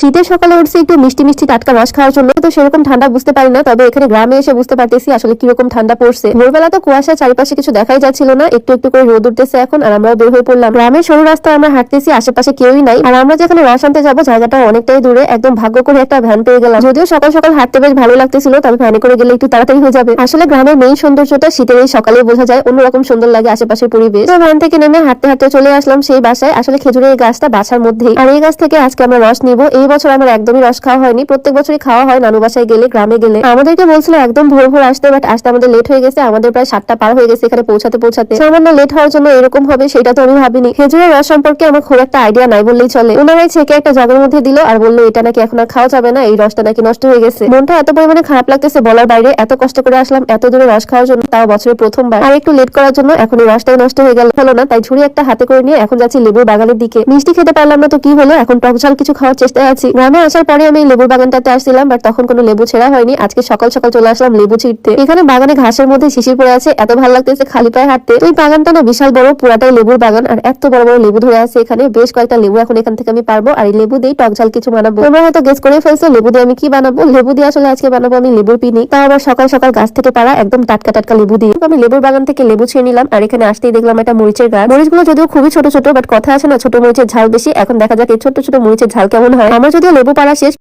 শীতের সকালে উঠছে একটু মিষ্টি মিষ্টি টাটকা রস খাওয়ার জন্য। তো সেরকম ঠান্ডা বুঝতে পারি না, তবে এখানে গ্রামে এসে বুঝতে পারতেছি আসলে কীরকম ঠান্ডা পড়ছে। ভোরবেলা তো কুয়াশা চারিপাশে কিছু দেখাই যাচ্ছিল না, একটু একটু করে রোদ উঠতেছে এখন, আর আমরাও বের হয়ে পড়লাম। গ্রামের সরু রাস্তায় আমরা হাঁটতেছি, আশেপাশে কেউই নাই, আর আমরা যেখানে রস আনতে যাব জায়গাটা অনেকটাই দূরে, একদম ভাগ্য করে একটা ভ্যান পেয়ে গেলাম। যদিও সকাল সকাল হাঁটতে বেশ ভালো লাগতেছিল, তবে ভ্যানে করে গেলে একটু তাড়াতাড়ি হয়ে যাবে। আসলে গ্রামের মেইন সৌন্দর্যটা শীতের এই সকালে বোঝা যায়, অন্যরকম সুন্দর লাগে আশেপাশের পরিবেশ। ভ্যান থেকে নেমে হাঁটতে হাঁটতে চলে আসলাম সেই বাসায়। আসলে খেজুরের গাছটা বাসার মধ্যেই। আর এই গাছ থেকে আজকে আমরা রস নিব, এই বছর আমার একদমই রস খাওয়া হয়নি। প্রত্যেক বছরই খাওয়া হয় নানু বাসায় গেলে, গ্রামে গেলে। আমাদেরকে বলছিল একদম ভোর ভোর আসতে বাট আসতে আমাদের লেট হয়ে গেছে। আমাদের প্রায় সাতটা পার হয়ে গেছে এখানে পৌঁছাতে পৌঁছাতে। সামান্য লেট হওয়ার জন্য এরকম হবে সেটা তো আমি ভাবিনি। খেজুরের রস সম্পর্কে আমার খুব একটা আইডিয়া নাই বললেই চলে। ওনারাই ছেকে একটা জগের মধ্যে দিল আর বলল, এটা নাকি এখন আর খাওয়া যাবে না, এই রসটা নাকি নষ্ট হয়ে গেছে। মনটা এত পরিমাণে খারাপ লাগতেছে বলার বাইরে, এত কষ্ট করে আসলাম, এত দূরে রস খাওয়ার জন্য, তাও বছরের প্রথমবার। আর একটু লেট করার জন্য এখন এই রসটাই নষ্ট হয়ে গেল, হলো না, তাই ঝুড়ি একটা হাতে করে নিয়ে এখন যাচ্ছি লেবুর বাগানের দিকে। মিষ্টি খেতে পারলাম না তো কি হলো, এখন টক ঝাল কিছু খাওয়ার চেষ্টায় আছি। গ্রামে আসার পরে আমি লেবুর বাগানটাতে আসছিলাম বাট তখন কোনো লেবু ছেঁড়া হয়নি। আজকে সকাল সকাল চলে আসলাম লেবু ছিঁড়তে। এখানে বাগানে ঘাসের মধ্যে শিশির পড়ে আছে, এত ভালো লাগতেছে খালি পায়ে হাঁটতে। এই বাগানটা না বিশাল বড়, পুরাটাই লেবুর বাগান, আর এত বড় বড় লেবু ধরে আছে এখানে। বেশ কয়েকটা লেবু এখন এখান থেকে আমি পারব, আর এই লেবু দিয়ে টক ঝাল কিছু বানাবো। তোমরা হয়তো গেস করে ফেলছো, লেবু দিয়ে আমি কি বানাবো? লেবু দিয়ে আসলে আজকে বানাবো আমি লেবুর পিনি। তাও আবার সকাল সকাল গাছ থেকে পারা একদম টাটকা টাটকা লেবু দিয়ে। আমি লেবুর বাগান থেকে লেবু ছিঁড়ে নিলাম, আর এখানে আসতেই দেখলাম একটা মরিচের গাছ। মরিচগুলো যদিও খুবই ছোট ছোট বাট কথা আছে না, ছোট মরিচের ঝাল বেশি। এখন দেখা যাক এই ছোট ছোট মরিচের ঝাল কেমন হয়। আমার যদিও লেবু পাড়া শেষ